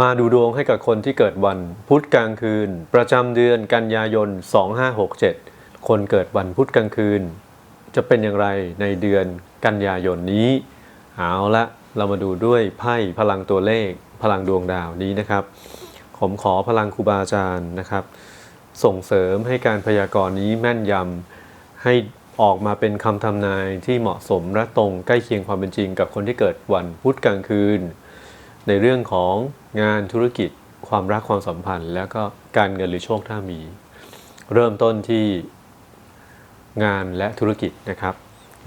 มาดูดวงให้กับคนที่เกิดวันพุธกลางคืน ประจำเดือนกันยายน 2567 คนเกิดวันพุธกลางคืน จะเป็นอย่างไรในเดือนกันยายนนี้เอาละเรามาดูด้วยไพ่พลังตัวเลขพลังดวงดาวนี้นะครับ ผมขอพลังครูบาอาจารย์นะครับ ส่งเสริมให้การพยากรณ์นี้แม่นยำให้ออกมาเป็นคำทำนายที่เหมาะสมและตรงใกล้เคียงความเป็นจริงกับคนที่เกิดวันพุธกลางคืน ในเรื่องของงานธุรกิจ ความรักความสัมพันธ์ แล้วก็การเงินหรือโชคถ้ามี เริ่มต้นที่งานและธุรกิจนะครับ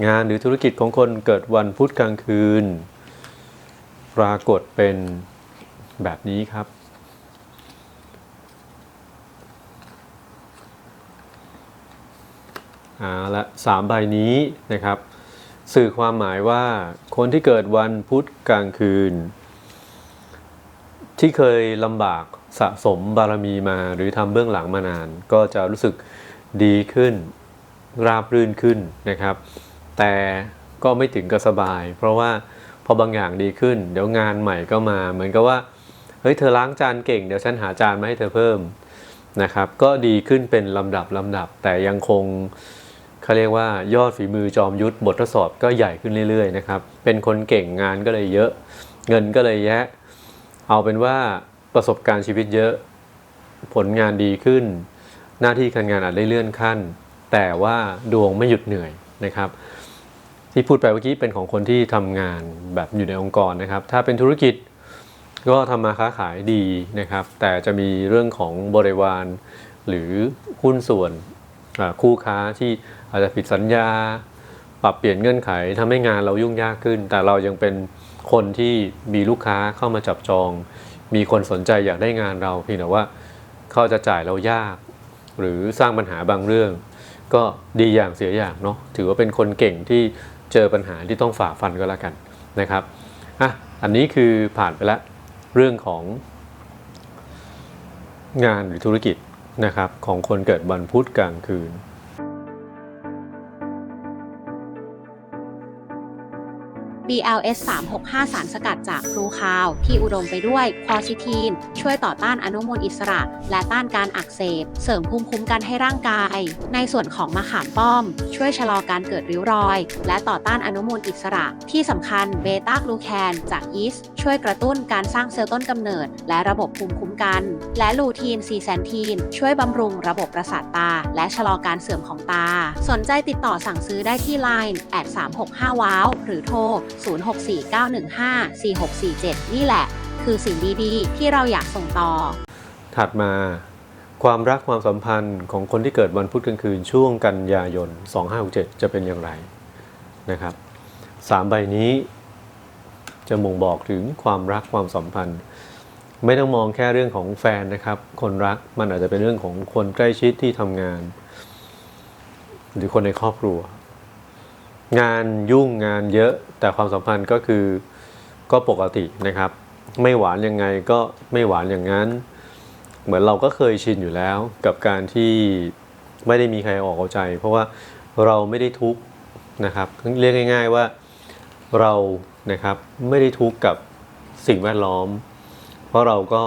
งานหรือธุรกิจของคนเกิดวันพุธกลางคืน ปรากฏเป็นแบบนี้ครับ เอาละสามใบนี้นะครับ สื่อความหมายว่าคนที่เกิดวันพุธกลางคืน ที่เคยลำบากสะสมบารมีมา หรือทำเบื้องหลังมานาน ก็จะรู้สึกดีขึ้น ราบรื่นขึ้นนะครับ แต่ก็ไม่ถึงกับสบาย เพราะว่าพอบางอย่างดีขึ้น เดี๋ยวงานใหม่ก็มา เหมือนกับว่าเฮ้ยเธอล้างจานเก่งเดี๋ยวฉันหาจานมาให้เธอเพิ่มนะครับ ก็ดีขึ้นเป็นลำดับลำดับ แต่ยังคงเขาเรียกว่ายอดฝีมือจอมยุทธบททดสอบก็ใหญ่ขึ้นเรื่อยๆนะครับเป็นคนเก่งงานก็เลยเยอะ เงินก็เลยแยะ เอาเป็นว่าประสบการณ์ชีวิตเยอะ ผลงานดีขึ้น หน้าที่การงานอาจได้เลื่อนขั้น แต่ว่าดวงไม่หยุดเหนื่อยนะครับ ที่พูดไปเมื่อกี้เป็นของคนที่ทำงานแบบอยู่ในองค์กรนะครับ ถ้าเป็นธุรกิจก็ทำมาค้าขายดีนะครับ แต่จะมีเรื่องของบริวารหรือหุ้นส่วนคู่ค้าที่อาจจะผิดสัญญา ปรับเปลี่ยนเงื่อนไขทำให้งานเรายุ่งยากขึ้น แต่เรายังเป็น คนที่มีลูกค้าเข้ามาจับจอง มีคนสนใจอยากได้งานเราเพียงแต่ว่าเขาจะจ่ายเรายาก หรือสร้างปัญหาบางเรื่อง ก็ดีอย่างเสียอย่างเนาะถือว่าเป็นคนเก่งที่เจอปัญหาที่ต้องฝ่าฟันก็แล้วกันนะครับอะอันนี้คือผ่านไปแล้วเรื่องของ งานหรือธุรกิจนะครับของคนเกิดวันพุธกลางคืน BLS 365 สารสกัดจากพลูคาว ที่อุดมไปด้วยควอซิทีน ช่วยต่อต้านอนุมูลอิสระ และต้านการอักเสบ เสริมภูมิคุ้มกันให้ร่างกาย ในส่วนของมะขามป้อม ช่วยชะลอการเกิดริ้วรอย และต่อต้านอนุมูลอิสระ ที่สำคัญเบต้ากลูแคนจากยีสต์ช่วยกระตุ้นการสร้างเซลล์ต้นกำเนิด และระบบภูมิคุ้มกัน และลูทีนซีแซนทีน ช่วยบำรุงระบบประสาทตา และชะลอการเสื่อมของตา สนใจติดต่อสั่งซื้อได้ที่ Line แอด365ว้าวหรือโทร0649154647 นี่แหละ คือสิ่งดีๆ ที่เราอยากส่งต่อ ถัดมาความรักความสัมพันธ์ของคนที่เกิดวันพุธกลางคืนช่วงกันยายน 2567 จะเป็นอย่างไรนะครับสามใบนี้จะม่งบอกถึงความรักความสัมพันธ์ ไม่ต้องมองแค่เรื่องของแฟนนะครับ คนรักมันอาจจะเป็นเรื่องของคนใกล้ชิดที่ทำงาน หรือคนในครอบครัว งานยุ่งงานเยอะแต่ความสัมพันธ์ก็คือก็ปกตินะครับ ไม่หวานยังไงก็ไม่หวานอย่างนั้น เหมือนเราก็เคยชินอยู่แล้วกับการที่ไม่ได้มีใครออกเอาใจ เพราะว่าเราไม่ได้ทุกข์นะครับเรียกง่าย ๆว่าเรานะครับไม่ได้ทุกข์กับสิ่งแวดล้อม เพราะเราก็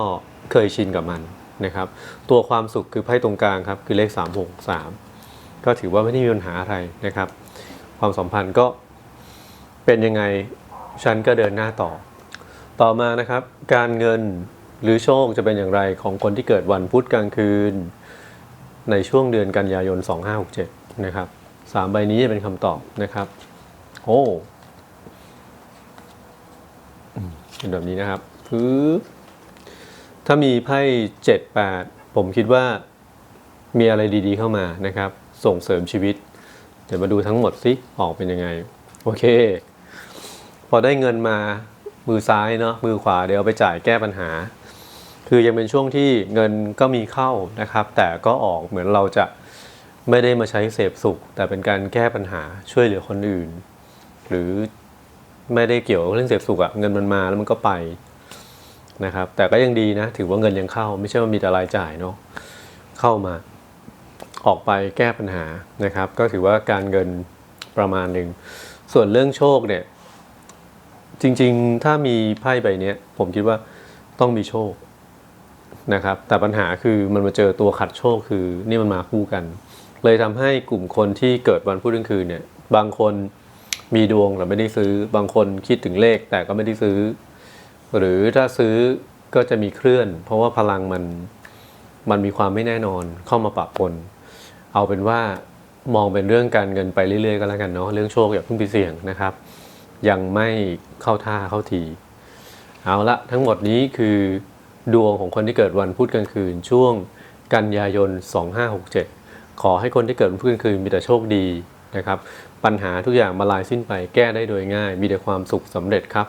เคยชินกับมันนะครับ ตัวความสุขคือไพ่ตรงกลางครับคือเลข 3 6 3 ก็ถือว่าไม่ได้มีปัญหาอะไรนะครับ ความสัมพันธ์ก็เป็นยังไงฉันก็เดินหน้าต่อ ต่อมานะครับ การเงินหรือโชคจะเป็นอย่างไรของคนที่เกิดวันพุธกลางคืน ในช่วงเดือนกันยายน 2567 นะครับสามใบนี้จะเป็นคำตอบนะครับโอ้เป็นแบบนี้นะครับปึ๊บถ้ามีไพ่เจ็ดแปดผมคิดว่ามีอะไรดีๆเข้ามานะครับ ส่งเสริมชีวิต เดี๋ยวมาดูทั้งหมดสิออกเป็นยังไง โอเค พอได้เงินมามือซ้ายเนาะมือขวาเดี๋ยวไปจ่ายแก้ปัญหา คือยังเป็นช่วงที่เงินก็มีเข้านะครับ แต่ก็ออกเหมือนเราจะไม่ได้มาใช้เสพสุข แต่เป็นการแก้ปัญหาช่วยเหลือคนอื่น หรือไม่ได้เกี่ยวเรื่องเสพสุขอะเงินมันมาแล้วมันก็ไปนะครับ แต่ก็ยังดีนะ ถือว่าเงินยังเข้า ไม่ใช่ว่ามีแต่รายจ่ายเนาะเข้ามา ออกไปแก้ปัญหานะครับ ก็ถือว่าการเงินประมาณหนึ่ง ส่วนเรื่องโชคเนี่ยจริงๆ ถ้ามีไพ่ใบนี้ผมคิดว่าต้องมีโชคนะครับ แต่ปัญหาคือมันมาเจอตัวขัดโชคคือนี่มันมาคู่กัน เลยทำให้กลุ่มคนที่เกิดวันพุธกลางคืนเนี่ยบางคนมีดวงแต่ไม่ได้ซื้อ บางคนคิดถึงเลขแต่ก็ไม่ได้ซื้อ หรือถ้าซื้อก็จะมีเคลื่อน เพราะว่าพลังมันมันมีความไม่แน่นอนเข้ามาปะปน เอาเป็นว่ามองเป็นเรื่องการเงินไปเรื่อยๆก็แล้วกันเนาะเรื่องโชคอย่าเพิ่งไปเสี่ยงนะครับ ยังไม่เข้าท่าเข้าทีเอาละทั้งหมดนี้คือดวงของคนที่เกิดวันพุธกลางคืนช่วงกันยายน 2567 ขอให้คนที่เกิดวันพุธกลางคืนมีแต่โชคดีนะครับ ปัญหาทุกอย่างมาลายสิ้นไปแก้ได้โดยง่าย มีแต่ความสุขสำเร็จครับ